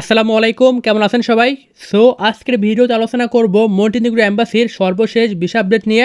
আসসালামু আলাইকুম, কেমন আছেন সবাই? সো আজকের ভিডিওতে আলোচনা করব মন্টিনিগ্রো অ্যাম্বাসির সর্বশেষ ভিসা আপডেট নিয়ে।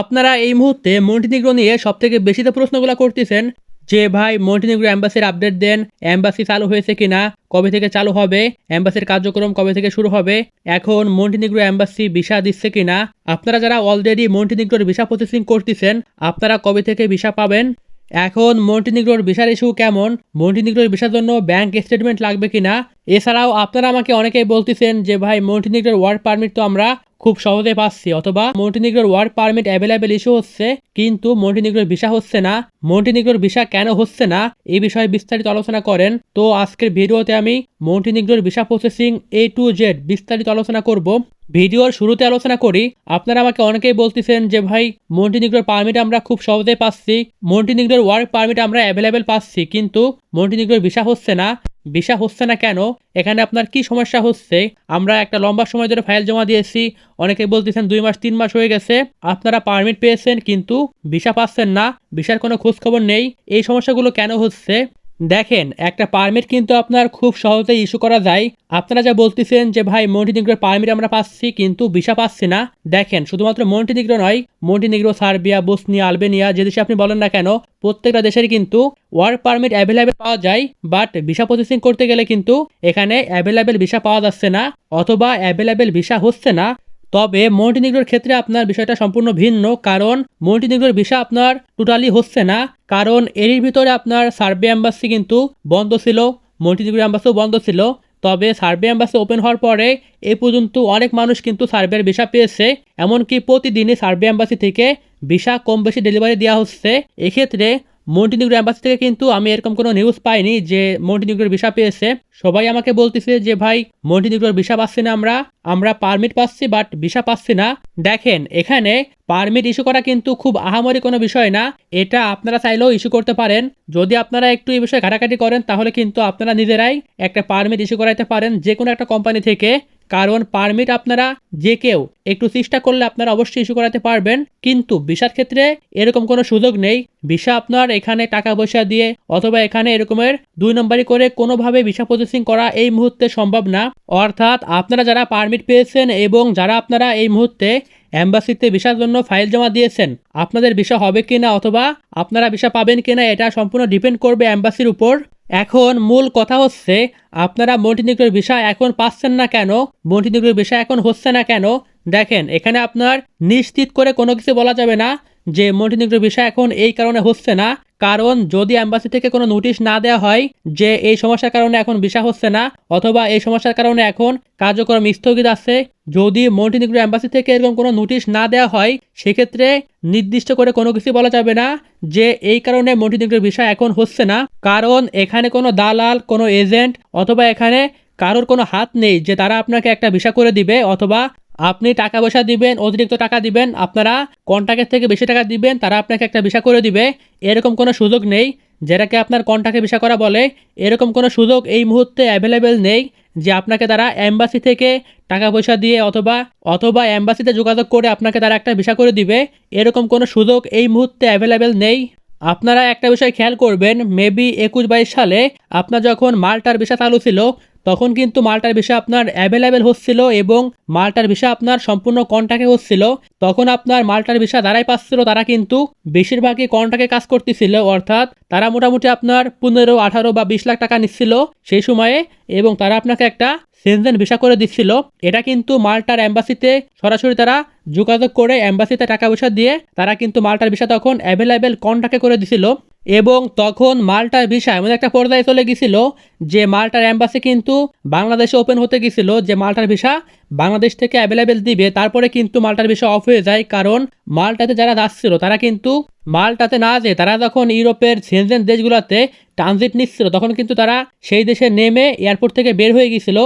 আপনারা এই মুহূর্তে মন্টিনিগ্রো নিয়ে সবথেকে বেশি তো প্রশ্নগুলো করতেছেন, যে ভাই মন্টিনিগ্রো অ্যাম্বাসির আপডেট দেন অ্যাম্বাসি চালু হয়েছে কিনা, কবে থেকে চালু হবে অ্যাম্বাসির কার্যক্রম কবে থেকে শুরু হবে, এখন মন্টিনিগ্রো অ্যাম্বাসি ভিসা দিচ্ছে কিনা, আপনারা যারা অলরেডি মন্টিনিগ্রোর ভিসা প্রসেসিং করতেছেন, আপনারা কবে থেকে ভিসা পাবেন এখন মন্টিনিগ্রোর ভিসার ইস্যু কেমন? মন্টিনিগ্রোর ভিসার জন্য ব্যাংক স্টেটমেন্ট লাগবে কিনা? এছাড়াও আপনারা আমাকে অনেকেই বলতেছেন যে, ভাই, মন্টিনিগ্রোর ওয়ার্ক পারমিট তো আমরা খুব সহজে পাচ্ছি, অথবা মন্টিনিগ্রোর ওয়ার্ক পারমিট অ্যাভেলেবেল ইস্যু হচ্ছে, কিন্তু মন্টিনিগ্রোর ভিসা হচ্ছে না। মন্টিনিগ্রোর ভিসা কেন হচ্ছে না, এই বিষয়ে বিস্তারিত আলোচনা করেন। তো আজকের ভিডিওতে আমি মন্টিনিগ্রোর visa processing A to Z বিস্তারিত আলোচনা করব। ভিডিওর শুরুতে আলোচনা করি। আপনারা আমাকে অনেকেই বলতেছেন যে, ভাই, মন্টিনিগ্রোর পারমিট আমরা খুব সহজে পাচ্ছি, মন্টিনিগ্রোর ওয়ার্ক পারমিট আমরা অ্যাভেলেবেল পাচ্ছি, কিন্তু মন্টিনিগ্রোর ভিসা হচ্ছে না। ভিসা হচ্ছে না কেন? এখানে আপনার কি সমস্যা হচ্ছে? আমরা একটা লম্বা সময় ধরে ফাইল জমা দিয়েছি। অনেকে বলতেছেন দুই মাস, তিন মাস হয়ে গেছে। আপনারা পারমিট পেয়েছেন, কিন্তু ভিসা পাচ্ছেন না। ভিসার কোনো খোঁজ খবর নেই। এই সমস্যাগুলো কেন হচ্ছে? দেখেন, একটা পারমিট কিন্তু আপনার খুব সহজেই ইস্যু করা যায়। আপনারা যা বলতেছেন যে, ভাই মন্টিনিগ্রোর পারমিট আমরা পাচ্ছি, কিন্তু ভিসা পাচ্ছি না। দেখেন, শুধুমাত্র মন্টিনিগ্রো নয় মন্টিনিগ্রো সার্বিয়া বসনিয়া আলবেনিয়া যে দেশে আপনি বলেন না কেন, প্রত্যেকটা দেশের কিন্তু ওয়ার্ক পারমিট অ্যাভেলেবেল পাওয়া যায় বাট ভিসা প্রসেসিং করতে গেলে কিন্তু এখানে অ্যাভেলেবেল ভিসা পাওয়া যাচ্ছে না, অথবা অ্যাভেলেবেল ভিসা হচ্ছে না। তবে মন্টিনিগ্রোর ক্ষেত্রে আপনার বিষয়টা সম্পূর্ণ ভিন্ন, কারণ মন্টিনিগ্রোর ভিসা আপনার টোটালি হচ্ছে না। কারণ এরই ভিতরে আপনার সার্ভে অ্যাম্বাসি কিন্তু বন্ধ ছিল, মন্টিনিগ্রো অ্যাম্বাসিও বন্ধ ছিল। তবে সার্ভে অ্যাম্বাসি ওপেন হওয়ার পরে এ পর্যন্ত অনেক মানুষ কিন্তু সার্ভের ভিসা পেয়েছে, এমনকি প্রতিদিনই সার্ভে অ্যাম্বাসি থেকে ভিসা কম বেশি ডেলিভারি দেওয়া হচ্ছে। এক্ষেত্রে মন্টিনিগ্রো অ্যাম্বাসি থেকে কিন্তু আমি এরকম কোনো নিউজ পাইনি যে মন্টিনিগ্রোর ভিসা পেয়েছে। সবাই আমাকে বলতেছে যে, ভাই মন্টিনিগ্রোর ভিসা পাচ্ছি না আমরা। আমরা পারমিট পাচ্ছি বাট ভিসা পাচ্ছি না। দেখেন, এখানে পারমিট ইস্যু করা কিন্তু খুব আহামরি কোনো বিষয় না। এটা আপনারা চাইলেও ইস্যু করতে পারেন। যদি আপনারা একটু এই বিষয়ে ঘাটাঘাটি করেন, তাহলে কিন্তু আপনারা নিজেরাই একটা পারমিট ইস্যু করাইতে পারেন যে কোনো একটা কোম্পানি থেকে। কারণ পারমিট আপনারা যে কেউ একটু চেষ্টা করলে আপনারা অবশ্যই ইস্যু করাতে পারবেন। কিন্তু ভিসার ক্ষেত্রে এরকম কোনো সুযোগ নেই। ভিসা আপনার এখানে টাকা পয়সা দিয়ে অথবা এখানে এরকমের দুই নম্বরই করে কোনোভাবে ভিসা প্রসেসিং করা এই মুহূর্তে সম্ভব না। অর্থাৎ আপনারা যারা পারমিট পেয়েছেন এবং যারা আপনারা এই মুহূর্তে অ্যাম্বাসিতে ভিসার জন্য ফাইল জমা দিয়েছেন, আপনাদের ভিসা হবে কিনা অথবা আপনারা ভিসা পাবেন কিনা এটা সম্পূর্ণ ডিপেন্ড করবে অ্যাম্বাসির উপর। এখন মূল কথা হচ্ছে, আপনারা মন্টিনিগ্রোর ভিসা এখন পাচ্ছেন না কেন? মন্টিনিগ্রোর ভিসা এখন হচ্ছে না কেন? দেখেন, এখানে আপনার নিশ্চিত করে কোনো কিছু বলা যাবে না। যে মন্টিনিগ্রোর ভিসা এখন এই কারণে হচ্ছে না, কারণ যদি অ্যাম্বাসি থেকে কোনো নোটিশ না দেওয়া হয় যে এই সমস্যার কারণে এখন ভিসা হচ্ছে না, অথবা এই সমস্যার কারণে এখন কার্যক্রম স্থগিত আছে, যদি মন্টিনিগ্রো অ্যাম্বাসি থেকে এরকম কোনো নোটিশ না দেওয়া হয়, সেক্ষেত্রে নির্দিষ্ট করে কোনো কিছু বলা যাবে না যে এই কারণে মন্টিনিগ্রোর বিষয় এখন হচ্ছে না, কারণ এখানে কোনো দালাল, কোনো এজেন্ট, অথবা এখানে কারোর কোনো হাত নেই যে তারা আপনাকে একটা ভিসা করে দিবে, অথবা আপনি টাকা পয়সা দিবেন, অতিরিক্ত টাকা দিবেন, আপনারা কন্ট্রাক্টের থেকে বেশি টাকা দিবেন, তারা আপনাকে একটা ভিসা করে দিবে। এরকম কোনো সুযোগ নেই, যেটাকে আপনার কন্ট্রাক্টে ভিসা করা বলে। এরকম কোনো সুযোগ এই মুহূর্তে অ্যাভেলেবেল নেই যে আপনাকে তারা অ্যাম্বাসি থেকে টাকা পয়সা দিয়ে অথবা অথবা অ্যাম্বাসিতে যোগাযোগ করে আপনাকে তারা একটা ভিসা করে দিবে। এরকম কোনো সুযোগ এই মুহূর্তে অ্যাভেলেবেল নেই। আপনারা একটা বিষয় খেয়াল করবেন মেবি একুশ বাইশ সালে আপনার যখন মাল্টার ভিসা চালু ছিল তখন কিন্তু মালটার ভিসা আপনার অ্যাভেলেবেল হচ্ছিল এবং মালটার ভিসা আপনার সম্পূর্ণ কন্ট্যাক্টে হচ্ছিল। তখন আপনার মালটার ভিসা যারাই পাচ্ছিল তারা কিন্তু বেশিরভাগই কন্ট্যাক্টে কাজ করতেছিল, অর্থাৎ তারা মোটামুটি আপনার পনেরো, আঠারো বা বিশ লাখ টাকা নিচ্ছিল সেই সময়ে এবং তারা আপনাকে একটা সেনজেন ভিসা করে দিচ্ছিল। এটা কিন্তু মালটার অ্যাম্বাসিতে সরাসরি তারা যোগাযোগ করে অ্যাম্বাসিতে টাকা পয়সা দিয়ে তারা কিন্তু মালটার ভিসা তখন অ্যাভেলেবেল কন্ট্যাক্টে করে দিছিল। এবং তখন মাল্টার ভিসা এমন একটা পর্যায়ে চলে গেছিল যে মাল্টার অ্যাম্বাসি কিন্তু বাংলাদেশে ওপেন হতে গেছিল যে মাল্টার ভিসা বাংলাদেশ থেকে অ্যাভেলেবেল দিবে, তারপরে কিন্তু মালটার ভিসা অফ হয়ে যায়। কারণ মালটাতে যারা যাচ্ছিল, তারা কিন্তু মালটাতে না যেয়ে তারা যখন ইউরোপের সেনজেন দেশগুলোতে ট্রানজিট নিচ্ছিল, তখন কিন্তু তারা সেই দেশে নেমে এয়ারপোর্ট থেকে বের হয়ে গিয়েছিল।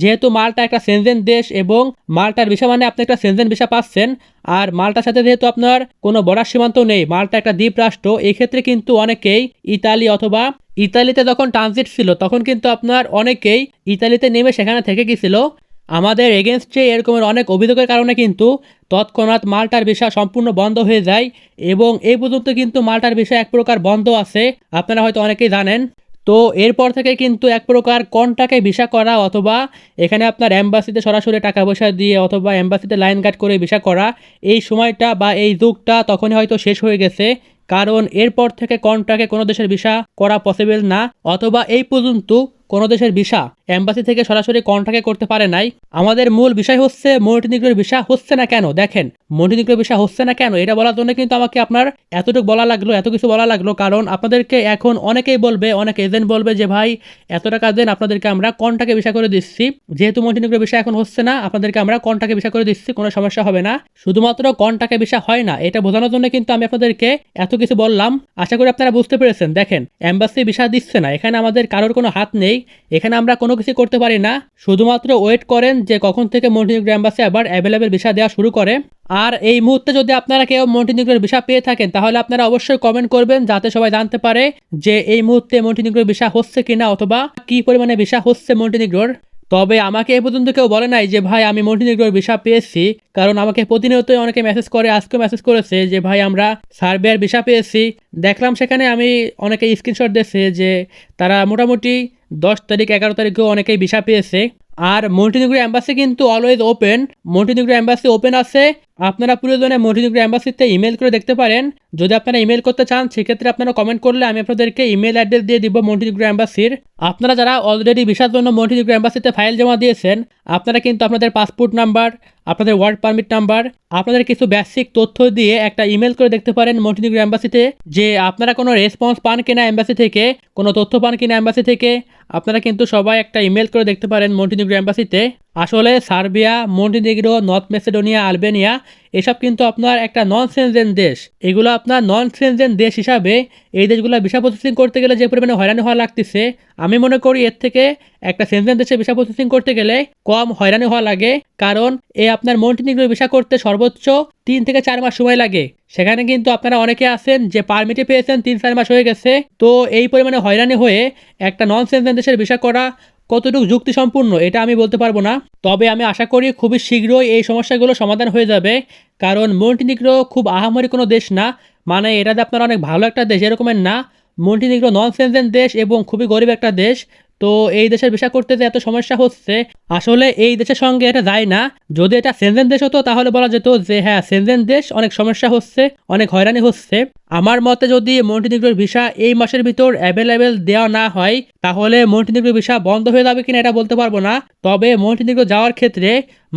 যেহেতু মালটা একটা সেনজেন দেশ এবং মালটার ভিসা মানে আপনি একটা সেনজেন ভিসা পাচ্ছেন, আর মালটার সাথে যেহেতু আপনার কোনো বর্ডার সীমান্ত নেই, মালটা একটা দ্বীপ রাষ্ট্র, এক্ষেত্রে কিন্তু অনেকেই ইতালি অথবা ইতালিতে যখন ট্রানজিট ছিল, তখন কিন্তু আপনার অনেকেই ইতালিতে নেমে সেখানে থেকে গেছিল আমাদের এগেনস্টে এরকমের অনেক অভিযোগের কারণে কিন্তু তৎক্ষণাৎ মালটার ভিসা সম্পূর্ণ বন্ধ হয়ে যায় এবং এই পর্যন্ত কিন্তু মালটার ভিসা এক প্রকার বন্ধ আছে, আপনারা হয়তো অনেকেই জানেন। তো এরপর থেকে কিন্তু এক প্রকার কন্টাকে ভিসা করা অথবা এখানে আপনার অ্যাম্বাসিতে সরাসরি টাকা পয়সা দিয়ে অথবা অ্যাম্বাসিতে লাইন গার্ড করে ভিসা করা, এই সময়টা বা এই যুগটা তখনই হয়তো শেষ হয়ে গেছে। কারণ এরপর থেকে কন্ট্রাকে কোনো দেশের ভিসা করা পসিবল না, অথবা এই পর্যন্ত কোনো দেশের ভিসা এম্বাসি থেকে সরাসরি কন্ট্রাক্টে করতে পারে নাই। আমাদের মূল বিষয় হচ্ছে মন্টিনিগ্রোর ভিসা হচ্ছে না কেন? দেখেন মন্টিনিগ্রোর ভিসা হচ্ছে না কেন? এটা বলার জন্য কিন্তু আমাকে আপনার এতটুকু বলা লাগল, এত কিছু বলা লাগল, কারণ আপনাদেরকে এখন অনেকেই বলবে, অনেক এজেন্ট বলবে যে, ভাই, এত টাকা দেন, আপনাদেরকে আমরা কন্টাকে ভিসা করে দিচ্ছি। যেহেতু মন্টিনিগ্রোর ভিসা এখন হচ্ছে না, আপনাদেরকে আমরা কন্টাকে ভিসা করে দিচ্ছি, কোনো সমস্যা হবে না। শুধুমাত্র কন্টাকে ভিসা হয় না, এটা বোঝানোর জন্য কিন্তু আমি আপনাদেরকে এত কিছু বললাম, আশা করি আপনারা বুঝতে পেরেছেন। দেখেন অ্যাম্বাসি ভিসা দিচ্ছে না, এখানে আমাদের কারোর কোনো হাত নেই, এখানে আমরা কোনো কিছু করতে পারি না। শুধুমাত্র ওয়েট করেন যে কখন থেকে মন্টিনিগ্রো অ্যাম্বাসি আবার অ্যাভেলেবেল ভিসা দেওয়া শুরু করে। আর এই মুহূর্তে যদি আপনারা কেউ মন্টিনিগ্রোর ভিসা পেয়ে থাকেন, তাহলে আপনারা অবশ্যই কমেন্ট করবেন, যাতে সবাই জানতে পারে যে এই মুহূর্তে মন্টিনিগ্রোর ভিসা হচ্ছে কিনা অথবা কি পরিমাণে ভিসা হচ্ছে মন্টিনিগ্রোর তবে আমাকে এ পর্যন্ত কেউ বলে নাই যে, ভাই, আমি মন্টিনিগ্রোর ভিসা পেয়েছি। কারণ আমাকে প্রতিনিয়তই অনেকে মেসেজ করে আজকেও মেসেজ করেছে যে, ভাই, আমরা সার্বিয়ার ভিসা পেয়েছি। দেখলাম সেখানে আমি অনেকে স্ক্রিনশট দিয়েছে যে, তারা মোটামুটি দশ তারিখ, এগারো তারিখেও অনেকেই ভিসা পেয়েছে। আর মন্টিনিগ্রো অ্যাম্বাসি কিন্তু always open Montenegro embassy open আছে। আপনারা প্রয়োজনে মন্টিনিগ্রো অ্যাম্বাসিতে ইমেল করে দেখতে পারেন। যদি আপনারা ইমেল করতে চান, সেক্ষেত্রে আপনারা কমেন্ট করলে আমি আপনাদেরকে ইমেল অ্যাড্রেস দিয়ে দিব মন্টিনিগ্রো অ্যাম্বাসির আপনারা যারা অলরেডি ভিসার জন্য মন্টিনিগ্রো অ্যাম্বাসিতে ফাইল জমা দিয়েছেন, আপনারা কিন্তু আপনাদের পাসপোর্ট নাম্বার আপনাদের ওয়ার্ক পারমিট নাম্বার আপনাদের কিছু বেসিক তথ্য দিয়ে একটা ইমেল করে দেখতে পারেন মন্টিনিগ্রো অ্যাম্বাসিতে যে আপনারা কোনো রেসপন্স পান কিনা অ্যাম্বাসি থেকে, কোনো তথ্য পান কিনা অ্যাম্বাসি থেকে, আপনারা কিন্তু সবাই একটা ইমেল করে দেখতে পারেন মন্টিনিগ্রো অ্যাম্বাসিতে আসলে Serbia, Montenegro, North Macedonia, Albania, এসব কিন্তু আপনার একটা নন সেনজেন দেশ। এগুলো আপনার নন সেনজেন দেশ হিসাবে এই দেশগুলো ভিসা প্রসেসিং করতে গেলে যে পরিমাণে হয়রানি হওয়া লাগতেছে, আমি মনে করি এর থেকে একটা সেনজেন দেশে ভিসা প্রসেসিং করতে গেলে কম হয়রানি হওয়া লাগে, কারণ এ আপনার মন্টিনিগ্রো ভিসা করতে সর্বোচ্চ তিন থেকে চার মাস সময় লাগে। সেখানে কিন্তু আপনারা অনেকে আছেন যে পারমিটে পেয়েছেন তিন চার মাস হয়ে গেছে, তো এই পরিমাণে হয়রানি হয়ে একটা নন সেনজেন দেশের ভিসা করা কতটুকু যুক্তিসম্পূর্ণ এটা আমি বলতে পারব না। তবে আমি আশা করি খুবই শীঘ্রই এই সমস্যাগুলো সমাধান হয়ে যাবে। কারণ মন্টিনিগ্রো খুব আহামরি কোনো দেশ না। মানে এটাতে আপনার অনেক ভালো একটা দেশ, এরকমের না। মন্টিনিগ্রো নন সেনজেন দেশ এবং খুবই গরিব একটা দেশ। তো এই দেশের ভিসা করতে যে এত সমস্যা হচ্ছে, আসলে এই দেশের সঙ্গে এটা যায় না। যদি এটা সেনজেন দেশ হতো, তাহলে বলা যেত যে হ্যাঁ সেনজেন দেশ, অনেক সমস্যা হচ্ছে, অনেক হয়রানি হচ্ছে। আমার মতে যদি মন্টিনিগ্রোর ভিসা এই মাসের ভিতর অ্যাভেলেবেল দেওয়া না হয়, তাহলে মন্টিনিগ্রো ভিসা বন্ধ হয়ে যাবে কিনা এটা বলতে পারব না। তবে মন্টিনিগ্রো যাওয়ার ক্ষেত্রে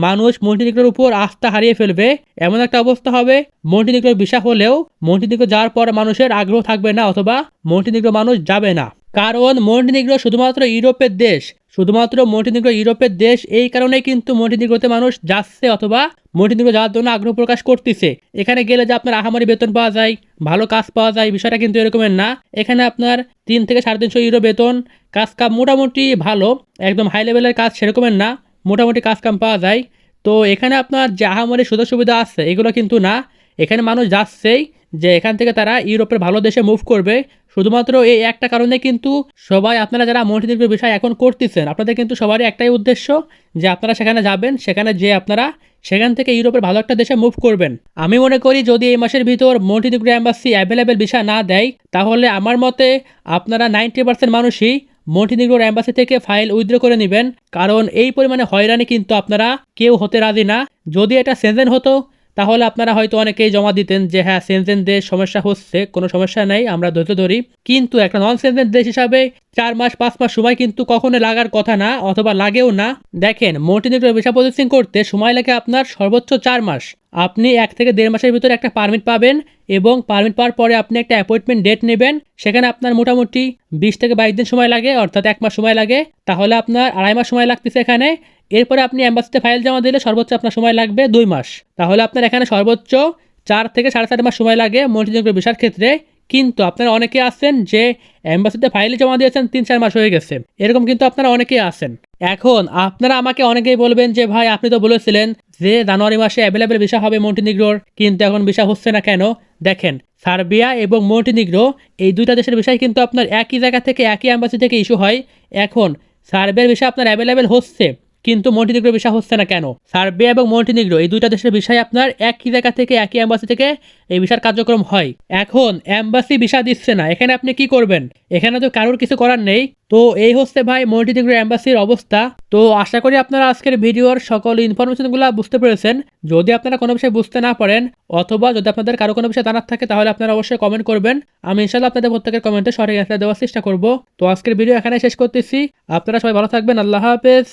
মানুষ মন্টিনিগ্রোর উপর আস্থা হারিয়ে ফেলবে। এমন একটা অবস্থা হবে, মন্টিনিগ্রোর ভিসা হলেও মন্টিনিগ্রো যাওয়ার পর মানুষের আগ্রহ থাকবে না অথবা মন্টিনিগ্রো মানুষ যাবে না। কারণ মন্টিনিগ্রো শুধুমাত্র ইউরোপের দেশ। শুধুমাত্র মন্টিনিগ্রো ইউরোপের দেশ, এই কারণেই কিন্তু মন্টিনিগ্রোতে মানুষ যাচ্ছে অথবা মন্টিনিগ্রো যাওয়ার জন্য আগ্রহ প্রকাশ করতেছে। এখানে গেলে যে আপনার আহামারি বেতন পাওয়া যায়, ভালো কাজ পাওয়া যায়, বিষয়টা কিন্তু এরকমের না। এখানে আপনার তিন থেকে সাড়ে তিনশো ইউরো বেতন, কাজ কাম মোটামুটি ভালো, একদম হাই লেভেলের কাজ সেরকমের না, মোটামুটি কাজ কাম পাওয়া যায়। তো এখানে আপনার যে আহামারি সুযোগ সুবিধা আছে, এগুলো কিন্তু না। এখানে মানুষ যাচ্ছেই যে এখান থেকে তারা ইউরোপের ভালো দেশে মুভ করবে। শুধুমাত্র এই একটা কারণে কিন্তু সবাই আপনারা যারা মন্টিনিগ্রো বিষয় এখন করতেছেন, আপনাদের কিন্তু সবারই একটাই উদ্দেশ্য যে আপনারা সেখানে যাবেন, সেখানে যে আপনারা সেখান থেকে ইউরোপের ভালো একটা দেশে মুভ করবেন। আমি মনে করি যদি এই মাসের ভিতর মন্টিনিগ্রো অ্যাম্বাসি অ্যাভেলেবেল ভিসা না দেয়, তাহলে আমার মতে আপনারা নাইনটি পার্সেন্ট মানুষই মন্টিনিগ্রোর অ্যাম্বাসি থেকে ফাইল উইথড্র করে নেবেন। কারণ এই পরিমাণে হয়রানি কিন্তু আপনারা কেউ হতে রাজি না। যদি এটা সেনজেন হতো তাহলে আপনারা হয়তো অনেকেই জমা দিতেন যে হ্যাঁ সেনজেন দেশ সমস্যা হচ্ছে, কোনো সমস্যা নেই, আমরা ধৈর্য ধরি। কিন্তু একটা নন সেনজেন দেশ হিসাবে চার মাস, পাঁচ মাস সময় কিন্তু কখনো লাগার কথা না অথবা লাগেও না। দেখেন মন্টিনিগ্রো ভিসা প্রসেসিং করতে সময় লাগে আপনার সর্বোচ্চ চার মাস। আপনি এক থেকে দেড় মাসের ভিতরে একটা পারমিট পাবেন এবং পারমিট পাওয়ার পরে আপনি একটা অ্যাপয়েন্টমেন্ট ডেট নেবেন। সেখানে আপনার মোটামুটি বিশ থেকে বাইশ দিন সময় লাগে, অর্থাৎ এক মাস সময় লাগে। তাহলে আপনার আড়াই মাস সময় লাগতেছে এখানে এরপরে আপনি অ্যাম্বাসিতে ফাইল জমা দিলে সর্বোচ্চ আপনার সময় লাগবে দুই মাস। তাহলে আপনার এখানে সর্বোচ্চ চার থেকে সাড়ে চার মাস সময় লাগে মন্টিনিগ্রো ভিসার ক্ষেত্রে। কিন্তু আপনারা অনেকে আছেন যে অ্যাম্বাসিতে ফাইলে জমা দিয়েছেন তিন চার মাস হয়ে গেছে। এরকম কিন্তু আপনারা অনেকেই আছেন। এখন আপনারা আমাকে অনেকেই বলবেন যে, ভাই, আপনি তো বলেছিলেন যে জানুয়ারি মাসে অ্যাভেলেবেল ভিসা হবে মন্টিনিগ্রোর, কিন্তু এখন ভিসা হচ্ছে না কেন? দেখেন, সার্বিয়া এবং মন্টিনিগ্রো এই দুইটা দেশের বিষয় কিন্তু আপনার একই জায়গা থেকে, একই অ্যাম্বাসি থেকে ইস্যু হয়। এখন সার্বিয়ার ভিসা আপনার অ্যাভেলেবেল হচ্ছে। কিন্তু মন্টিনিগ্রো ভিসা হচ্ছে না কেন? সার্বিয়া এবং মন্টিনিগ্রো, এই দুইটা দেশের বিষয় আপনার একই জায়গা থেকে, একই অ্যাম্বাসি থেকে এই ভিসার কার্যক্রম হয়। এখন অ্যাম্বাসি ভিসা দিচ্ছে না, এখানে আপনি কি করবেন? এখানে তো কারোর কিছু করার নেই। তো এই হচ্ছে ভাই মন্টিনিগ্রো অ্যাম্বাসির অবস্থা। তো আশা করি আপনারা আজকের ভিডিওর সকল ইনফরমেশনগুলো বুঝতে পেরেছেন। যদি আপনারা কোনো বিষয়ে বুঝতে না পারেন, অথবা যদি আপনাদের কারও কোনো বিষয় জানার থাকে, তাহলে আপনারা অবশ্যই কমেন্ট করবেন। আমি ইনশাল্লাহ আপনাদের প্রত্যেকের কমেন্টে সঠিক অ্যান্সার দেওয়ার চেষ্টা করব। তো আজকের ভিডিও এখানে শেষ করতেছি। আপনারা সবাই ভালো থাকবেন। আল্লাহ হাফেজ।